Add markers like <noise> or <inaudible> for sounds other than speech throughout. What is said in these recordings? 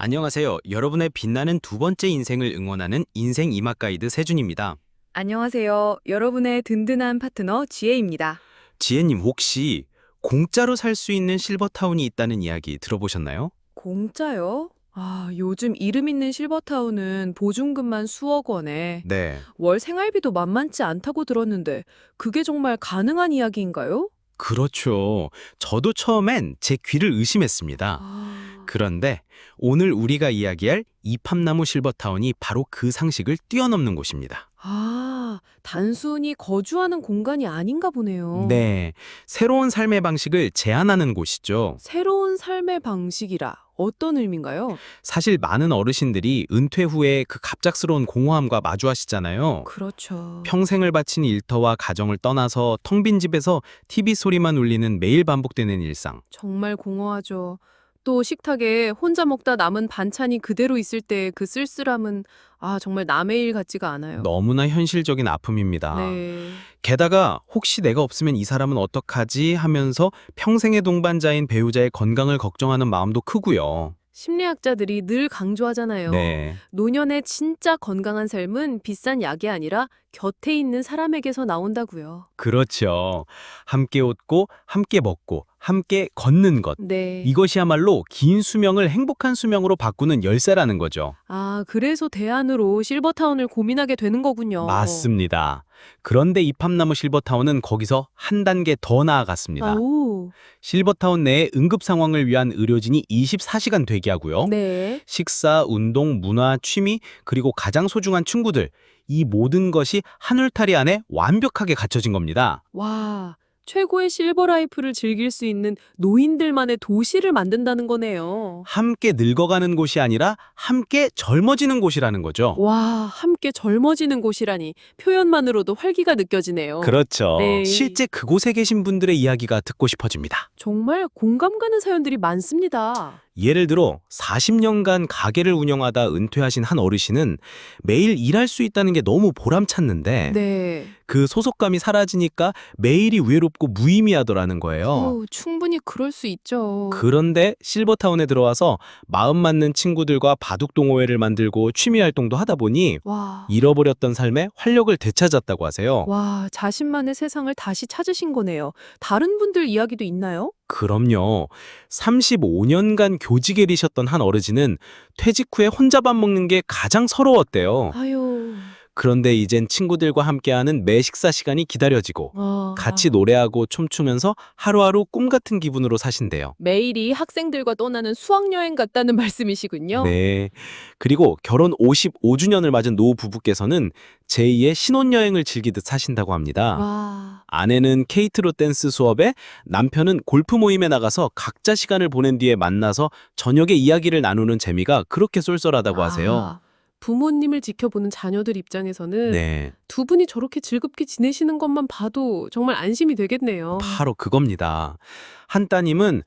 안녕하세요. 여러분의 빛나는 두 번째 인생을 응원하는 인생 이막 가이드 세준입니다. 안녕하세요. 여러분의 든든한 파트너 지혜입니다. 지혜님 혹시 공짜로 살 수 있는 실버타운이 있다는 이야기 들어보셨나요? 공짜요? 아, 요즘 이름 있는 실버타운은 보증금만 수억 원에 네. 월 생활비도 만만치 않다고 들었는데 그게 정말 가능한 이야기인가요? 그렇죠. 저도 처음엔 제 귀를 의심했습니다. 아, 그런데 오늘 우리가 이야기할 이팝나무 실버타운이 바로 그 상식을 뛰어넘는 곳입니다. 아, 단순히 거주하는 공간이 아닌가 보네요. 네. 새로운 삶의 방식을 제안하는 곳이죠. 새로운 삶의 방식이라 어떤 의미인가요? 사실 많은 어르신들이 은퇴 후에 그 갑작스러운 공허함과 마주하시잖아요. 그렇죠. 평생을 바친 일터와 가정을 떠나서 텅 빈 집에서 TV 소리만 울리는 매일 반복되는 일상. 정말 공허하죠. 또 식탁에 혼자 먹다 남은 반찬이 그대로 있을 때 그 쓸쓸함은 아 정말 남의 일 같지가 않아요. 너무나 현실적인 아픔입니다. 네. 게다가 혹시 내가 없으면 이 사람은 어떡하지 하면서 평생의 동반자인 배우자의 건강을 걱정하는 마음도 크고요. 심리학자들이 늘 강조하잖아요. 네. 노년의 진짜 건강한 삶은 비싼 약이 아니라 곁에 있는 사람에게서 나온다고요. 그렇죠. 함께 웃고 함께 먹고 함께 걷는 것. 네. 이것이야말로 긴 수명을 행복한 수명으로 바꾸는 열쇠라는 거죠. 아 그래서 대안으로 실버타운을 고민하게 되는 거군요. 맞습니다. 그런데 이 팝나무 실버타운은 거기서 한 단계 더 나아갔습니다. 아우. 실버타운 내에 응급 상황을 위한 의료진이 24시간 대기하고요. 네. 식사, 운동, 문화, 취미, 그리고 가장 소중한 친구들. 이 모든 것이 한 울타리 안에 완벽하게 갖춰진 겁니다. 와. 최고의 실버 라이프를 즐길 수 있는 노인들만의 도시를 만든다는 거네요. 함께 늙어가는 곳이 아니라 함께 젊어지는 곳이라는 거죠. 와, 함께 젊어지는 곳이라니 표현만으로도 활기가 느껴지네요. 그렇죠. 네. 실제 그곳에 계신 분들의 이야기가 듣고 싶어집니다. 정말 공감 가는 사연들이 많습니다. 예를 들어 40년간 가게를 운영하다 은퇴하신 한 어르신은 매일 일할 수 있다는 게 너무 보람찼는데 네. 그 소속감이 사라지니까 매일이 외롭고 무의미하더라는 거예요. 어, 충분히 그럴 수 있죠. 그런데 실버타운에 들어와서 마음 맞는 친구들과 바둑 동호회를 만들고 취미 활동도 하다 보니 와. 잃어버렸던 삶에 활력을 되찾았다고 하세요. 와, 자신만의 세상을 다시 찾으신 거네요. 다른 분들 이야기도 있나요? 그럼요. 35년간 교직에리셨던 한 어르신은 퇴직 후에 혼자 밥 먹는 게 가장 서러웠대요. 아유. 그런데 이젠 친구들과 함께하는 매 식사 시간이 기다려지고 와. 같이 노래하고 춤추면서 하루하루 꿈 같은 기분으로 사신대요. 매일이 학생들과 떠나는 수학여행 같다는 <laughs> 말씀이시군요. 네. 그리고 결혼 55주년을 맞은 노 부부께서는 제2의 신혼여행을 즐기듯 사신다고 합니다. 와. 아내는 케이트로 댄스 수업에 남편은 골프 모임에 나가서 각자 시간을 보낸 뒤에 만나서 저녁에 이야기를 나누는 재미가 그렇게 쏠쏠하다고 하세요. 아, 부모님을 지켜보는 자녀들 입장에서는 네. 두 분이 저렇게 즐겁게 지내시는 것만 봐도 정말 안심이 되겠네요. 바로 그겁니다. 한 따님은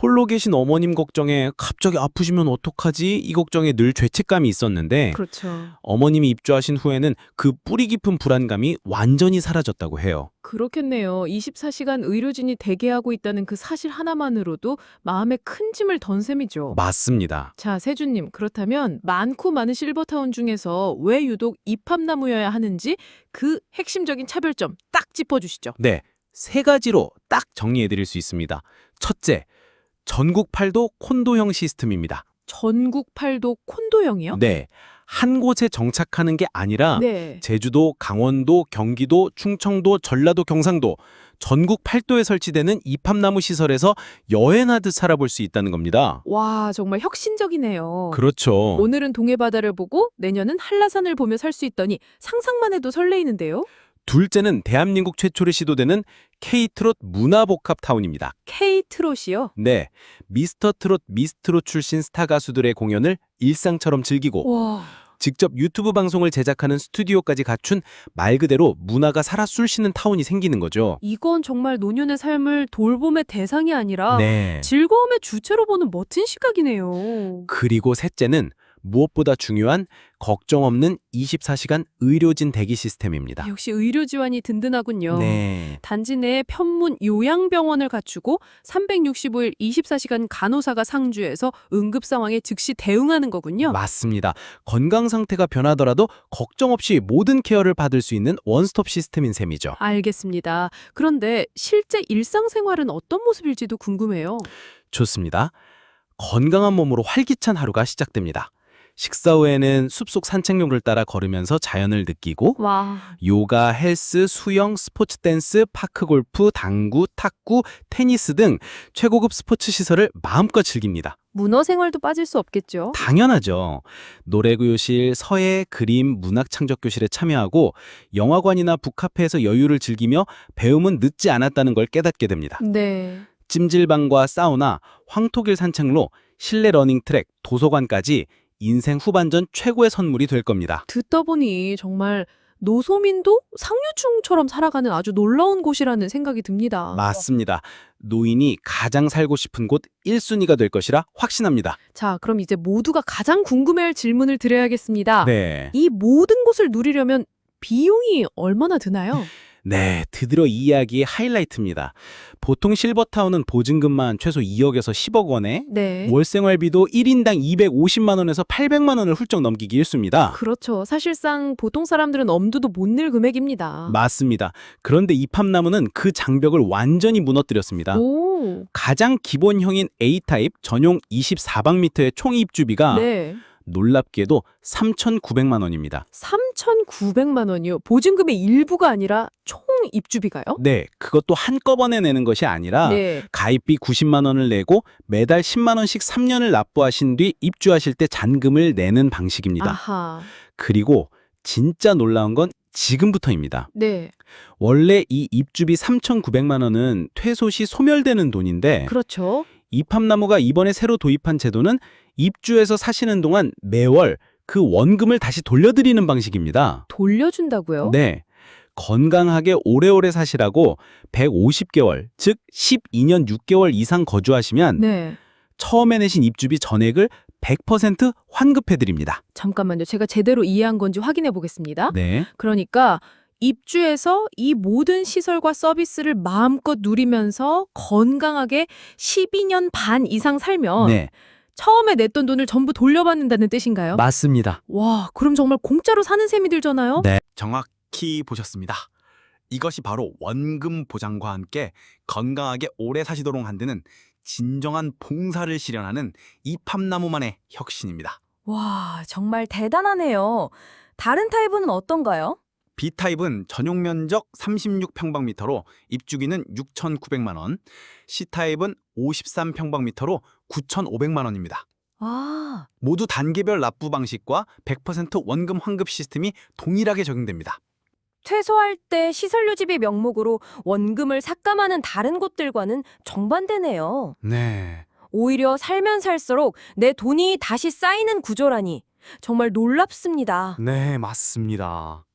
홀로 계신 어머님 걱정에 갑자기 아프시면 어떡하지? 이 걱정에 늘 죄책감이 있었는데 그렇죠. 어머님이 입주하신 후에는 그 뿌리 깊은 불안감이 완전히 사라졌다고 해요. 그렇겠네요. 24시간 의료진이 대기하고 있다는 그 사실 하나만으로도 마음에 큰 짐을 던 셈이죠. 맞습니다. 자, 세준님, 그렇다면 많고 많은 실버타운 중에서 왜 유독 이팝나무여야 하는지 그 핵심적인 차별점 딱 짚어주시죠. 네, 세 가지로 딱 정리해 드릴 수 있습니다. 첫째, 전국 팔도 콘도형 시스템입니다. 전국 팔도 콘도형이요? 네, 한 곳에 정착하는 게 아니라 네. 제주도, 강원도, 경기도, 충청도, 전라도, 경상도 전국 팔도에 설치되는 이팝나무 시설에서 여행하듯 살아볼 수 있다는 겁니다. 와, 정말 혁신적이네요. 그렇죠. 오늘은 동해바다를 보고 내년은 한라산을 보며 살 수 있다니 상상만 해도 설레이는데요. 둘째는 대한민국 최초로 시도되는 K-트롯 문화복합타운입니다. K-트롯이요? 네, 미스터 트롯, 미스트롯 출신 스타 가수들의 공연을 일상처럼 즐기고 와, 직접 유튜브 방송을 제작하는 스튜디오까지 갖춘 말 그대로 문화가 살아 쑤시는 타운이 생기는 거죠. 이건 정말 노년의 삶을 돌봄의 대상이 아니라 네. 즐거움의 주체로 보는 멋진 시각이네요. 그리고 셋째는 무엇보다 중요한 걱정 없는 24시간 의료진 대기 시스템입니다. 역시 의료 지원이 든든하군요. 네. 단지 내 편문 요양병원을 갖추고 365일 24시간 간호사가 상주해서 응급 상황에 즉시 대응하는 거군요. 맞습니다. 건강 상태가 변하더라도 걱정 없이 모든 케어를 받을 수 있는 원스톱 시스템인 셈이죠. 알겠습니다. 그런데 실제 일상생활은 어떤 모습일지도 궁금해요. 좋습니다. 건강한 몸으로 활기찬 하루가 시작됩니다. 식사 후에는 숲속 산책로를 따라 걸으면서 자연을 느끼고 와, 요가, 헬스, 수영, 스포츠 댄스, 파크 골프, 당구, 탁구, 테니스 등 최고급 스포츠 시설을 마음껏 즐깁니다. 문어 생활도 빠질 수 없겠죠. 당연하죠. 노래교실, 서예, 그림, 문학 창작 교실에 참여하고 영화관이나 북카페에서 여유를 즐기며 배움은 늦지 않았다는 걸 깨닫게 됩니다. 네. 찜질방과 사우나, 황토길 산책로, 실내 러닝 트랙, 도서관까지 인생 후반전 최고의 선물이 될 겁니다. 듣다 보니 정말 노소민도 상류층처럼 살아가는 아주 놀라운 곳이라는 생각이 듭니다. 맞습니다. 노인이 가장 살고 싶은 곳 1순위가 될 것이라 확신합니다. 자, 그럼 이제 모두가 가장 궁금해할 질문을 드려야겠습니다. 네. 이 모든 곳을 누리려면 비용이 얼마나 드나요? <laughs> 네, 드디어 이 이야기의 하이라이트입니다. 보통 실버타운은 보증금만 최소 2억에서 10억 원에 네. 월생활비도 1인당 250만 원에서 800만 원을 훌쩍 넘기기 일쑤입니다. 그렇죠. 사실상 보통 사람들은 엄두도 못 낼 금액입니다. 맞습니다. 그런데 이팝나무는 그 장벽을 완전히 무너뜨렸습니다. 오. 가장 기본형인 A타입 전용 24방미터의 총 입주비가 네. 놀랍게도 3,900만 원입니다. 3,900만 원이요. 보증금의 일부가 아니라 총 입주비가요? 네, 그것도 한꺼번에 내는 것이 아니라 네. 가입비 90만 원을 내고 매달 10만 원씩 3년을 납부하신 뒤 입주하실 때 잔금을 내는 방식입니다. 아하. 그리고 진짜 놀라운 건 지금부터입니다. 네. 원래 이 입주비 3,900만 원은 퇴소 시 소멸되는 돈인데 그렇죠. 이팝나무가 이번에 새로 도입한 제도는 입주해서 사시는 동안 매월 그 원금을 다시 돌려드리는 방식입니다. 돌려준다고요? 네. 건강하게 오래오래 사시라고 150개월, 즉 12년 6개월 이상 거주하시면 네. 처음에 내신 입주비 전액을 100% 환급해드립니다. 잠깐만요. 제가 제대로 이해한 건지 확인해 보겠습니다. 네. 그러니까 입주해서 이 모든 시설과 서비스를 마음껏 누리면서 건강하게 12년 반 이상 살면 네. 처음에 냈던 돈을 전부 돌려받는다는 뜻인가요? 맞습니다. 와, 그럼 정말 공짜로 사는 셈이 들잖아요? 네. 정확히 보셨습니다. 이것이 바로 원금 보장과 함께 건강하게 오래 사시도록 만드는 진정한 봉사를 실현하는 이 팝나무만의 혁신입니다. 와, 정말 대단하네요. 다른 타입은 어떤가요? B타입은 전용 면적 36평방미터로 입주기는 6,900만 원, C타입은 53평방미터로 9,500만 원입니다. 아, 모두 단계별 납부 방식과 100% 원금 환급 시스템이 동일하게 적용됩니다. 퇴소할 때 시설 유지비 명목으로 원금을 삭감하는 다른 곳들과는 정반대네요. 네. 오히려 살면 살수록 내 돈이 다시 쌓이는 구조라니 정말 놀랍습니다. 네, 맞습니다.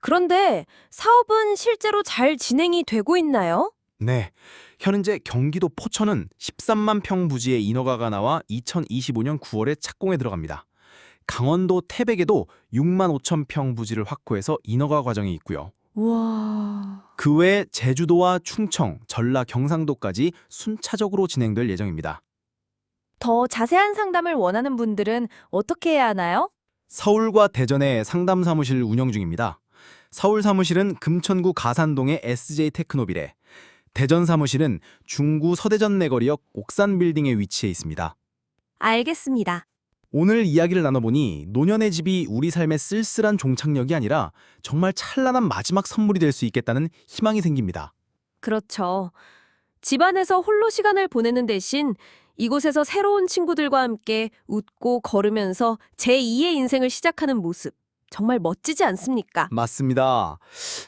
그런데 사업은 실제로 잘 진행이 되고 있나요? 네. 현재 경기도 포천은 13만 평 부지의 인허가가 나와 2025년 9월에 착공에 들어갑니다. 강원도 태백에도 6만 5천 평 부지를 확보해서 인허가 과정이 있고요. 와. 그 외 제주도와 충청, 전라, 경상도까지 순차적으로 진행될 예정입니다. 더 자세한 상담을 원하는 분들은 어떻게 해야 하나요? 서울과 대전에 상담 사무실 운영 중입니다. 서울 사무실은 금천구 가산동의 SJ 테크노빌에, 대전 사무실은 중구 서대전 내거리역 옥산 빌딩에 위치해 있습니다. 알겠습니다. 오늘 이야기를 나눠보니 노년의 집이 우리 삶의 쓸쓸한 종착역이 아니라 정말 찬란한 마지막 선물이 될 수 있겠다는 희망이 생깁니다. 그렇죠. 집안에서 홀로 시간을 보내는 대신 이곳에서 새로운 친구들과 함께 웃고 걸으면서 제2의 인생을 시작하는 모습. 정말 멋지지 않습니까? 맞습니다.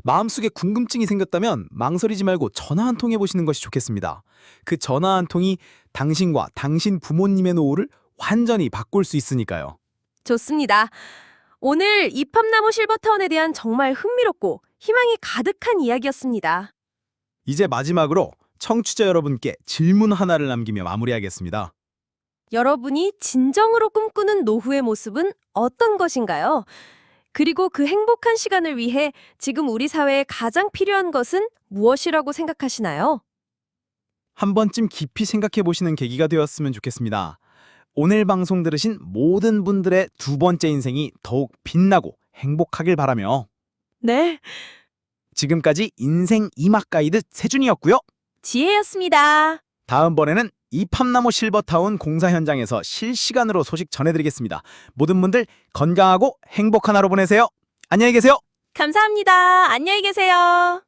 마음속에 궁금증이 생겼다면 망설이지 말고 전화 한 통 해보시는 것이 좋겠습니다. 그 전화 한 통이 당신과 당신 부모님의 노후를 완전히 바꿀 수 있으니까요. 좋습니다. 오늘 이팝나무 실버타운에 대한 정말 흥미롭고 희망이 가득한 이야기였습니다. 이제 마지막으로 청취자 여러분께 질문 하나를 남기며 마무리하겠습니다. 여러분이 진정으로 꿈꾸는 노후의 모습은 어떤 것인가요? 그리고 그 행복한 시간을 위해 지금 우리 사회에 가장 필요한 것은 무엇이라고 생각하시나요? 한 번쯤 깊이 생각해 보시는 계기가 되었으면 좋겠습니다. 오늘 방송 들으신 모든 분들의 두 번째 인생이 더욱 빛나고 행복하길 바라며 네, 지금까지 인생 이막 가이드 세준이었고요. 지혜였습니다. 다음번에는 이팝나무 실버타운 공사 현장에서 실시간으로 소식 전해드리겠습니다. 모든 분들 건강하고 행복한 하루 보내세요. 안녕히 계세요. 감사합니다. 안녕히 계세요.